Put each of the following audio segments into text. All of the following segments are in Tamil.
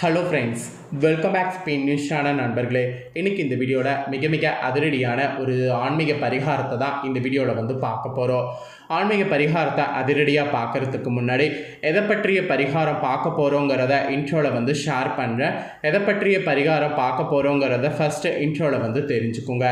Hello friends welcome back Spain நியூஸான நண்பர்களே. இன்றைக்கி இந்த வீடியோவில் மிக மிக அதிரடியான ஒரு ஆன்மீக பரிகாரத்தை தான் இந்த வீடியோவில் வந்து பார்க்க போகிறோம் ஆன்மீக பரிகாரத்தை அதிரடியாக பார்க்கறதுக்கு முன்னாடி எதை பற்றிய பரிகாரம் பார்க்க போகிறோங்கிறத இன்ட்ரோவில் வந்து ஷேர் பண்ணுறேன் எதை பற்றிய பரிகாரம் பார்க்க போகிறோங்கிறத ஃபஸ்ட்டு இன்ட்ரோவில் வந்து தெரிஞ்சுக்குங்க.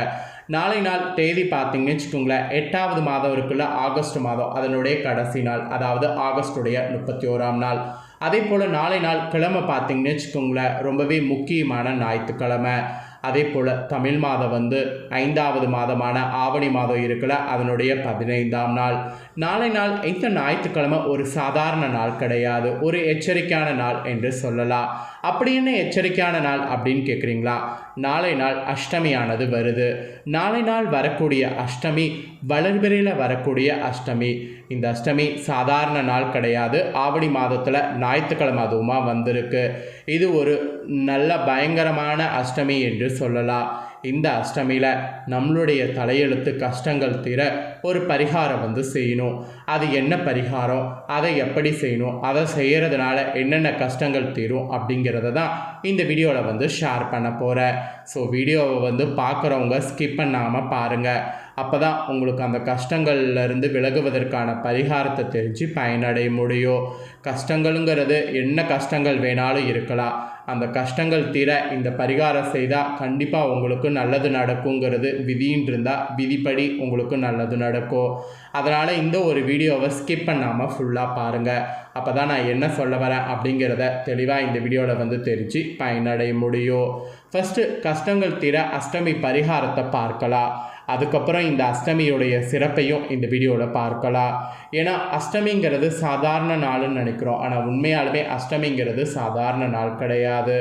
நாளை நாள் தேதி பார்த்தீங்கன்னு வச்சுக்கோங்களேன் எட்டாவது மாதம் இருக்குல்ல ஆகஸ்ட் மாதம் அதனுடைய கடைசி நாள் அதாவது ஆகஸ்டுடைய முப்பத்தி ஓராம் நாள். அதே போல் நாளை நாள் கிழமை பார்த்தீங்கன்னு வச்சுக்கோங்களேன் ரொம்பவே முக்கியமான ஞாயிற்றுக்கிழமை. அதே போல் தமிழ் மாதம் வந்து ஐந்தாவது மாதமான ஆவணி மாதம் இருக்கல அதனுடைய பதினைந்தாம் நாள். நாளை நாள் இந்த ஞாயிற்றுக்கிழமை ஒரு சாதாரண நாள் கிடையாது ஒரு எச்சரிக்கையான நாள் என்று சொல்லலாம். அப்படி என்ன எச்சரிக்கையான நாள் அப்படின்னு கேட்குறீங்களா நாளை நாள் அஷ்டமியானது வருது. நாளை நாள் வரக்கூடிய அஷ்டமி வளர்பிறையில் வரக்கூடிய அஷ்டமி. இந்த அஷ்டமி சாதாரண நாள் கிடையாது. ஆவணி மாதத்தில் ஞாயிற்றுக்கிழமை அதுவுமா வந்திருக்கு. இது ஒரு நல்ல பயங்கரமான அஷ்டமி என்று சொல்லலாம். இந்த அஷ்டமியில் நம்மளுடைய தலையெழுத்து கஷ்டங்கள் தீர ஒரு பரிகாரம் வந்து செய்யணும். அது என்ன பரிகாரம்? அதை எப்படி செய்யணும்? அதை செய்கிறதுனால என்னென்ன கஷ்டங்கள் தீரும் அப்படிங்கிறத தான் இந்த வீடியோவில் வந்து ஷேர் பண்ண போகிறேன் ஸோ வீடியோவை வந்து பார்க்குறவங்க ஸ்கிப் பண்ணாமல் பாருங்கள் அப்போ தான் உங்களுக்கு அந்த கஷ்டங்கள்லேருந்து விலகுவதற்கான பரிகாரத்தை தெரிஞ்சு பயனடைய முடியும். கஷ்டங்களுங்கிறது என்ன கஷ்டங்கள் வேணாலும் இருக்கலாம். அந்த கஷ்டங்கள் தீர இந்த பரிகாரம் செய்தால் கண்டிப்பாக உங்களுக்கு நல்லது நடக்குங்கிறது விதின்னு இருந்தால் விதிப்படி உங்களுக்கு நல்லது நடக்கும். அதனால் இந்த ஒரு வீடியோவை ஸ்கிப் பண்ணாமல் ஃபுல்லாக பாருங்கள் அப்போ தான் நான் என்ன சொல்ல வரேன் அப்படிங்கிறத தெளிவாக இந்த வீடியோவில் வந்து தெரிஞ்சு பயனடைய முடியும். ஃபஸ்ட்டு கஷ்டங்கள் தீர அஷ்டமி பரிகாரத்தை பார்க்கலாம். அதுக்கப்புறம் இந்த அஷ்டமியுடைய சிறப்பையும் இந்த வீடியோவில் பார்க்கலாம். ஏன்னா அஷ்டமிங்கிறது சாதாரண நாள்னு நினைக்கிறோம். ஆனால் உண்மையாலுமே அஷ்டமிங்கிறது சாதாரண நாள் கிடையாது.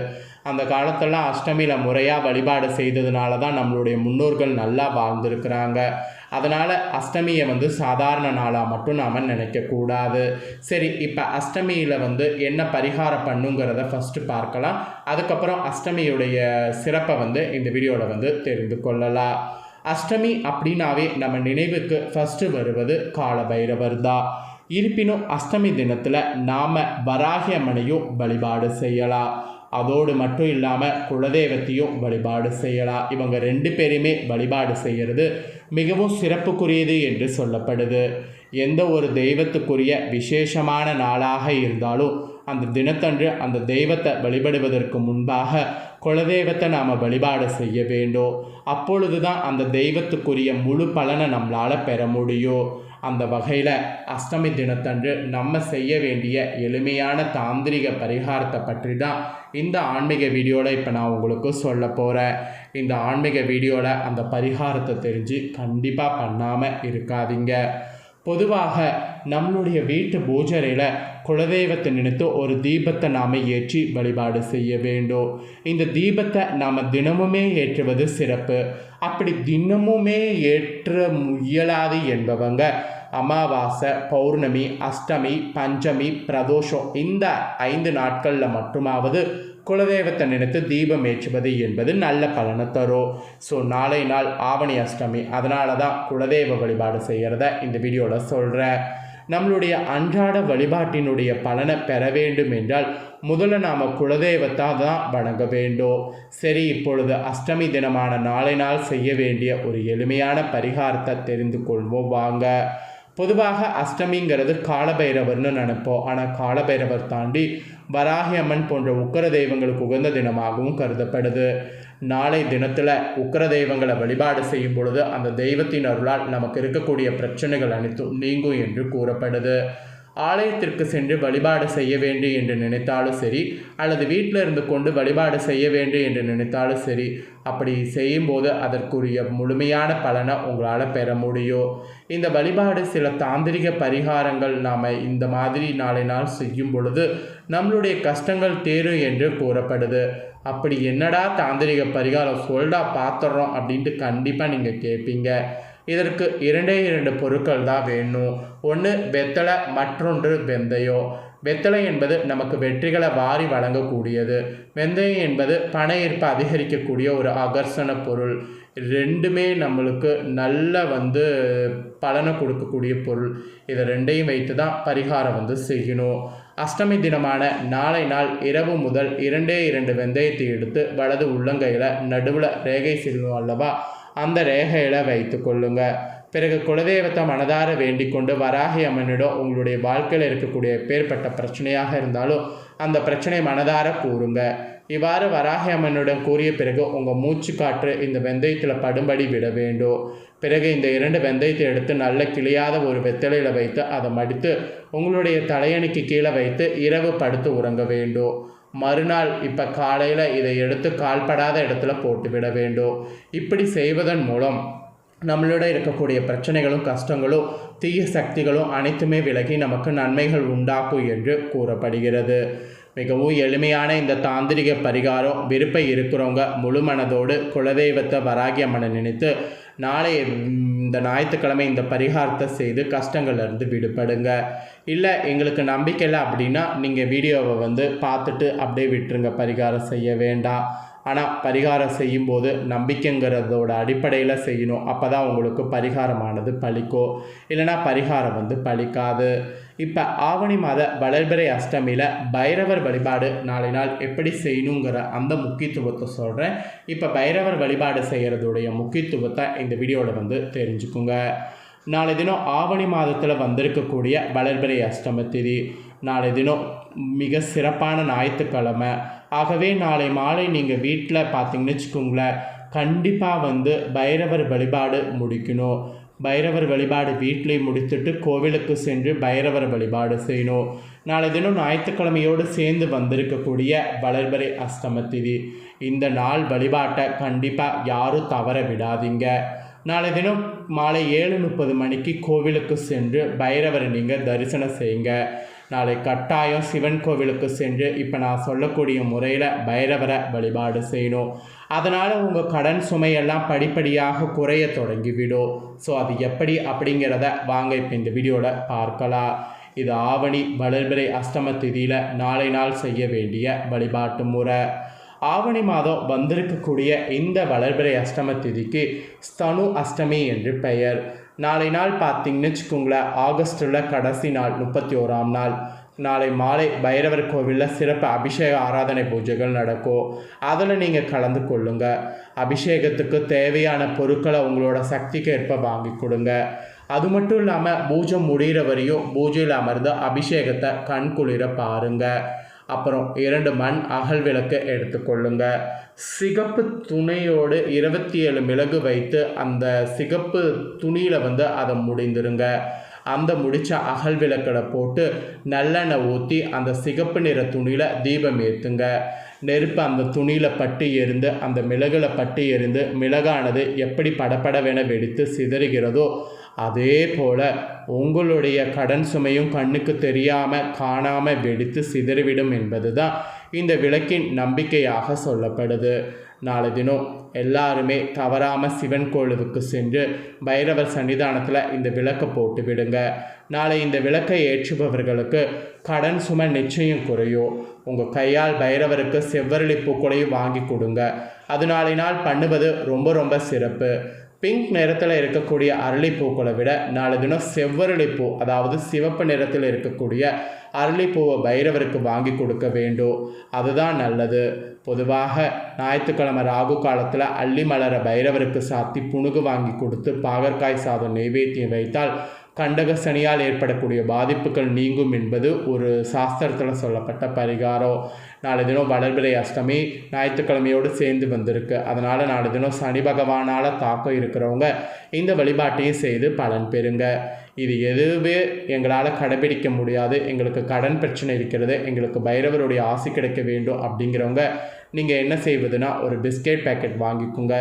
அந்த காலத்தெல்லாம் அஷ்டமியில் முறையாக வழிபாடு செய்ததுனால தான் நம்மளுடைய முன்னோர்கள் நல்லா வாழ்ந்திருக்கிறாங்க. அதனால் அஷ்டமியை வந்து சாதாரண நாளாக மட்டும் நாம் நினைக்கக்கூடாது சரி இப்போ அஷ்டமியில் வந்து என்ன பரிகாரம் பண்ணுங்கிறத ஃபஸ்ட்டு பார்க்கலாம். அதுக்கப்புறம் அஷ்டமியுடைய சிறப்பை வந்து இந்த வீடியோவில் வந்து தெரிந்து கொள்ளலாம். அஷ்டமி அப்படின்னாவே நம்ம நினைவுக்கு ஃபஸ்ட்டு வருவது காலபைரவர் தான் இருப்பினும் அஷ்டமி தினத்தில் நாம் வராகி அம்மனையும் வழிபாடு செய்யலாம் அதோடு மட்டும் இல்லாமல் குலதெய்வத்தையும் வழிபாடு செய்யலாம் இவங்க ரெண்டு பேரையுமே வழிபாடு செய்கிறது மிகவும் சிறப்புக்குரியது என்று சொல்லப்படுது. எந்த ஒரு தெய்வத்துக்குரிய விசேஷமான நாளாக இருந்தாலும் அந்த தினத்தன்று அந்த தெய்வத்தை வழிபடுவதற்கு முன்பாக குலதெய்வத்தை நாம் வழிபாடு செய்ய வேண்டும். அப்பொழுது தான் அந்த தெய்வத்துக்குரிய முழு பலனை நம்மளால் பெற முடியும். அந்த வகையில் அஷ்டமி தினத்தன்று நம்ம செய்ய வேண்டிய எளிமையான தாந்திரிக பரிகாரத்தை பற்றி தான் இந்த ஆன்மீக வீடியோவில் இப்போ நான் உங்களுக்கு சொல்ல போகிறேன் இந்த ஆன்மீக வீடியோவில் அந்த பரிகாரத்தை தெரிஞ்சு கண்டிப்பாக பண்ணாமல் இருக்காதீங்க. பொதுவாக நம்மளுடைய வீட்டு பூஜரையில் குலதெய்வத்தை நினைத்து ஒரு தீபத்தை நாம் ஏற்றி வழிபாடு செய்ய வேண்டும். இந்த தீபத்தை நாம் தினமுமே ஏற்றுவது சிறப்பு. அப்படி தினமுமே ஏற்ற முயலாது என்பவங்க அமாவாசை பௌர்ணமி அஷ்டமி பஞ்சமி பிரதோஷம் இந்த ஐந்து நாட்களில் மட்டுமாவது குலதெய்வத்தை நினைத்து தீபம் ஏற்றுவது என்பது நல்ல பலனை தரும். ஸோ நாளை நாள் ஆவணி அஷ்டமி. அதனால தான் குலதெய்வ வழிபாடு செய்கிறத இந்த வீடியோவில் சொல்கிறேன் நம்மளுடைய அன்றாட வழிபாட்டினுடைய பலனை பெற வேண்டும் என்றால் முதல்ல நாம் குலதெய்வத்தை தான் வணங்க வேண்டும். சரி இப்பொழுது அஷ்டமி தினமான நாளை நாள் செய்ய வேண்டிய ஒரு எளிமையான பரிகாரத்தை தெரிந்து கொள்வோம். வாங்க. பொதுவாக அஷ்டமிங்கிறது காலபைரவர்னு நினைப்போம். ஆனால் காலபைரவர் தாண்டி வராகி அம்மன் போன்ற உக்கர தெய்வங்களுக்கு உகந்த தினமாகவும் கருதப்படுது. நாளை தினத்தில் உக்கர தெய்வங்களை வழிபாடு செய்யும் பொழுது அந்த தெய்வத்தின் அருளால் நமக்கு இருக்கக்கூடிய பிரச்சனைகள் அனைத்தும் நீங்கும் என்று கூறப்படுது. ஆலயத்திற்கு சென்று வழிபாடு செய்ய வேண்டும் என்று நினைத்தாலும் சரி அல்லது வீட்டில் இருந்து கொண்டு வழிபாடு செய்ய வேண்டும் என்று நினைத்தாலும் சரி அப்படி செய்யும்போது அதற்குரிய முழுமையான பலனை உங்களால் பெற முடியும். இந்த வழிபாடு சில தாந்திரிக பரிகாரங்கள் நாம் இந்த மாதிரி நாளை நாள் செய்யும் பொழுது நம்மளுடைய கஷ்டங்கள் தேரும் என்று கூறப்படுது. அப்படி என்னடா தாந்திரிக பரிகாரம் சொல்டா பார்த்துட்றோம் அப்படின்ட்டு கண்டிப்பாக நீங்கள் கேட்பீங்க இதற்கு இரண்டே இரண்டு பொருட்கள் தான் வேணும். ஒன்று வெத்தலை மற்றொன்று வெந்தயம் வெத்தலை என்பது நமக்கு வெற்றிகளை வாரி வழங்கக்கூடியது. வெந்தயம் என்பது பண ஈர்ப்பு அதிகரிக்கக்கூடிய ஒரு அகர்ஷண பொருள். ரெண்டுமே நம்மளுக்கு நல்ல வந்து பலனை கொடுக்கக்கூடிய பொருள். இதை ரெண்டையும் வைத்து தான் பரிகாரம் வந்து செய்யணும். அஷ்டமி தினமான நாளை நாள் இரவு முதல் இரண்டே இரண்டு வெந்தயத்தை எடுத்து வலது உள்ளங்கையில் நடுவில் ரேகை செல்லும் அல்லவா அந்த ரேகையில் வைத்து கொள்ளுங்க. பிறகு குலதெய்வத்தை மனதார வேண்டிக் கொண்டு வராகி அம்மனிடம் உங்களுடைய வாழ்க்கையில் இருக்கக்கூடிய பேர்பட்ட பிரச்சனையாக இருந்தாலும் அந்த பிரச்சனை மனதார கூறுங்க. இவ்வாறு வராகி அம்மனுடன் கூறிய பிறகு உங்கள் மூச்சு காற்று இந்த வெந்தயத்தில் படும்படி விட வேண்டும். பிறகு இந்த இரண்டு வெந்தயத்தை எடுத்து நல்ல கிளியாத ஒரு வெத்தலையில் வைத்து அதை மடித்து உங்களுடைய தலையணிக்கு கீழே வைத்து இரவு படுத்து உறங்க வேண்டும். மறுநாள் இப்போ காலையில் இதை எடுத்து கால்படாத இடத்துல போட்டு விட வேண்டும். இப்படி செய்வதன் மூலம் நம்மளோட இருக்கக்கூடிய பிரச்சனைகளும் கஷ்டங்களும் தீய சக்திகளும் அனைத்துமே விலகி நமக்கு நன்மைகள் உண்டாக்கும் என்று கூறப்படுகிறது. மிகவும் எளிமையான இந்த தாந்திரிக பரிகாரம் விருப்பம் இருக்கிறவங்க முழு மனதோடு குலதெய்வத்தை வராகி அம்மனை நினைத்து நாளை இந்த ஞாயிற்றுக்கிழமை இந்த பரிகாரத்தை செய்து கஷ்டங்கள்லேருந்து விடுபடுங்க. இல்லை எங்களுக்கு நம்பிக்கை இல்லை அப்படின்னா நீங்கள் வீடியோவை வந்து பார்த்துட்டு அப்படியே விட்டுருங்க பரிகாரம் செய்ய வேண்டாம். ஆனால் பரிகாரம் செய்யும்போது நம்பிக்கைங்கிறதோட அடிப்படையில் செய்யணும். அப்போ தான் உங்களுக்கு பரிகாரமானது பழிக்கோ. இல்லைனா பரிகாரம் வந்து பலிக்காது இப்போ ஆவணி மாத வளர்பிறை அஷ்டமியில் பைரவர் வழிபாடு நாளை நாள் எப்படி செய்யணுங்கிற அந்த முக்கியத்துவத்தை சொல்கிறேன் இப்போ பைரவர் வழிபாடு செய்கிறதுடைய முக்கியத்துவத்தை இந்த வீடியோவில் வந்து தெரிஞ்சுக்குங்க. நாளை தினம் ஆவணி மாதத்தில் வந்திருக்கக்கூடிய வளர்பிறை அஷ்டம திதி. நாளை தினம் மிக சிறப்பான ஞாயிற்றுக்கிழமை. ஆகவே நாளை மாலை நீங்கள் வீட்டில் பார்த்தீங்கன்னு வச்சுக்கோங்களேன் கண்டிப்பாக வந்து பைரவர் வழிபாடு முடிக்கணும். பைரவர் வழிபாடு வீட்டிலே முடித்துட்டு கோவிலுக்கு சென்று பைரவர் வழிபாடு செய்யணும். நாளை தினம் ஞாயிற்றுக்கிழமையோடு சேர்ந்து வந்திருக்கக்கூடிய வளர்பறை அஷ்டம திதி. இந்த நாள் வழிபாட்டை கண்டிப்பாக யாரும் தவற விடாதீங்க. நாளை தினம் மாலை ஏழு முப்பது மணிக்கு கோவிலுக்கு சென்று பைரவரை நீங்கள் தரிசனம் செய்யுங்க. நாளை கட்டாயம் சிவன் கோவிலுக்கு சென்று இப்போ நான் சொல்லக்கூடிய முறையில் பைரவரை வழிபாடு செய்யணும். அதனால் உங்கள் கடன் சுமையெல்லாம் படிப்படியாக குறைய தொடங்கிவிடும். ஸோ அது எப்படி அப்படிங்கிறத வாங்க இப்போ இந்த வீடியோவில் பார்க்கலாம். இது ஆவணி வளர்பிறை அஷ்டம திதியில் நாளை நாள் செய்ய வேண்டிய வழிபாட்டு முறை. ஆவணி மாதம் வந்திருக்கக்கூடிய இந்த வளர்பிறை அஷ்டம திதிக்கு ஸ்தனு அஷ்டமி என்று பெயர். நாளை நாள் பார்த்தீங்கன்னு வச்சுக்கோங்களேன் ஆகஸ்டில் கடைசி நாள் முப்பத்தி ஓராம் நாள். நாளை மாலை பைரவர் கோவிலில் சிறப்பு அபிஷேக ஆராதனை பூஜைகள் நடக்கும். அதில் நீங்கள் கலந்து கொள்ளுங்க. அபிஷேகத்துக்கு தேவையான பொருட்களை உங்களோட சக்திக்கு ஏற்ப வாங்கி கொடுங்க. அது மட்டும் இல்லாமல் பூஜை முடிகிற வரையும் பூஜையில் அமர்ந்து அபிஷேகத்தை கண் குளிர பாருங்கள் அப்புறம் இரண்டு மண் அகல் விளக்கு எடுத்துக்கொள்ளுங்க சிகப்பு துணையோடு இருபத்தி ஏழு மிளகு வைத்து அந்த சிகப்பு துணியில் வந்து அதை முடிந்துருங்க. அந்த முடித்த அகல் விளக்கில் போட்டு நல்லெண்ணெய் ஊற்றி அந்த சிகப்பு நிற துணியில் தீபம் ஏற்றுங்க நெருப்பு அந்த துணியில் பட்டு எரிந்து அந்த மிளகில் பட்டு எரிந்து மிளகானது எப்படி படப்படவென வெடித்து சிதறுகிறதோ அதே போல் உங்களுடைய கடன் சுமையும் கண்ணுக்கு தெரியாமல் காணாமல் வெடித்து சிதறிவிடும் என்பது தான் இந்த விளக்கின் நம்பிக்கையாக சொல்லப்படுது. நாளை தினம் எல்லாருமே தவறாமல் சிவன் கோவிலுக்கு சென்று பைரவர் சன்னிதானத்தில் இந்த விளக்கை போட்டு விடுங்க. நாளை இந்த விளக்கை ஏற்றுபவர்களுக்கு கடன் சுமை நிச்சயம் குறையும் உங்கள் கையால் பைரவருக்கு செவ்வரளி பூக்களையும் வாங்கி கொடுங்க. அது நாளை நாள் பண்ணுவது ரொம்ப ரொம்ப சிறப்பு. பிங்க் நிறத்தில் இருக்கக்கூடிய அரளிப்பூக்களை விட நாலு தினம் செவ்வரளிப்பூ அதாவது சிவப்பு நிறத்தில் இருக்கக்கூடிய அரளிப்பூவை பைரவருக்கு வாங்கி கொடுக்க வேண்டும். அதுதான் நல்லது. பொதுவாக ஞாயிற்றுக்கிழமை ராகு காலத்தில் அள்ளி மலர பைரவருக்கு சாத்தி புணுகு வாங்கி கொடுத்து பாகற்காய் சாதம் நெய்வேத்தியம் வைத்தால் கண்டக சனியால் ஏற்படக்கூடிய பாதிப்புகள் நீங்கும் என்பது ஒரு சாஸ்திரத்தில் சொல்லப்பட்ட பரிகாரம். நாளை தினம் வளர்பிறை அஷ்டமி ஞாயிற்றுக்கிழமையோடு சேர்ந்து வந்திருக்கு. அதனால் நாளை தினம் சனி பகவானால் தாக்கம் இருக்கிறவங்க இந்த வழிபாட்டையும் செய்து பலன் பெறுங்க. இது எதுவே எங்களால் கடைபிடிக்க முடியாது. எங்களுக்கு கடன் பிரச்சனை இருக்கிறது. எங்களுக்கு பைரவருடைய ஆசை கிடைக்க வேண்டும் அப்படிங்கிறவங்க நீங்கள் என்ன செய்வதுனா ஒரு பிஸ்கெட் பேக்கெட் வாங்கிக்கோங்க.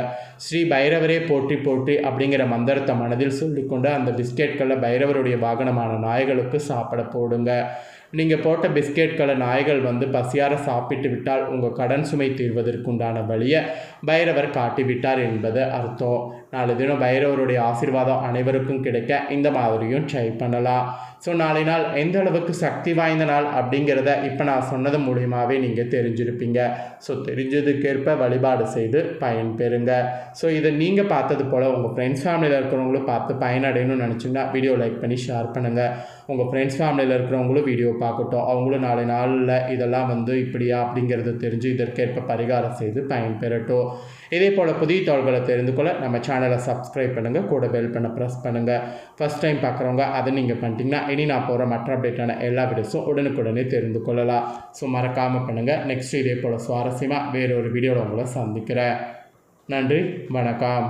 ஸ்ரீ பைரவரே போற்றி போற்றி அப்படிங்கிற மந்திரத்தை மனதில் சொல்லிக்கொண்டு அந்த பிஸ்கெட்களை பைரவருடைய வாகனமான நாய்களுக்கு சாப்பிட போடுங்க. நீங்கள் போட்ட பிஸ்கெட்களை நாய்கள் வந்து பசியார சாப்பிட்டு விட்டால் உங்கள் கடன் சுமை தீர்வதற்குண்டான வழியை பைரவர் காட்டிவிட்டார் என்பது அர்த்தம். நாலு தினம் பைரவருடைய ஆசிர்வாதம் அனைவருக்கும் கிடைக்க இந்த மாதிரியும் ட்ரை பண்ணலாம். ஸோ நாளை நாள் எந்த அளவுக்கு சக்தி வாய்ந்த நாள் அப்படிங்கிறத இப்போ நான் சொன்னது மூலியமாகவே நீங்கள் தெரிஞ்சிருப்பீங்க. ஸோ தெரிஞ்சதுக்கேற்ப வழிபாடு செய்து பயன் பெறுங்க ஸோ இதை நீங்கள் பார்த்தது போல் உங்கள் ஃப்ரெண்ட்ஸ் ஃபேமிலியில் இருக்கிறவங்களும் பார்த்து பயனடையணும்னு நினச்சிங்கன்னா வீடியோ லைக் பண்ணி ஷேர் பண்ணுங்கள் உங்கள் ஃப்ரெண்ட்ஸ் ஃபேமிலியில் இருக்கிறவங்களும் வீடியோ பார்க்கட்டும். அவங்களும் நாளை நாளில் இதெல்லாம் வந்து இப்படியா அப்படிங்கிறத தெரிஞ்சு இதற்கேற்ப பரிகாரம் செய்து பயன் பெறட்டும் இதே போல் புதிய தோள்களை தெரிந்து கொள்ள நம்ம சேனலை சப்ஸ்கிரைப் பண்ணுங்கள் கூட பெல் பண்ண ப்ரெஸ் பண்ணுங்கள் ஃபஸ்ட் டைம் பார்க்குறவங்க அதை நீங்கள் பண்ணிட்டீங்கன்னா இனி நான் போகிற மற்ற அப்டேட்டான எல்லா வீடியோஸும் உடனுக்குடனே தெரிந்து கொள்ளலாம். ஸோ மறக்காமல் பண்ணுங்கள் நெக்ஸ்ட் இதே போல் சுவாரஸ்யமாக வேறொரு வீடியோவில் உங்களை சந்திக்கிறேன். நன்றி. வணக்கம்.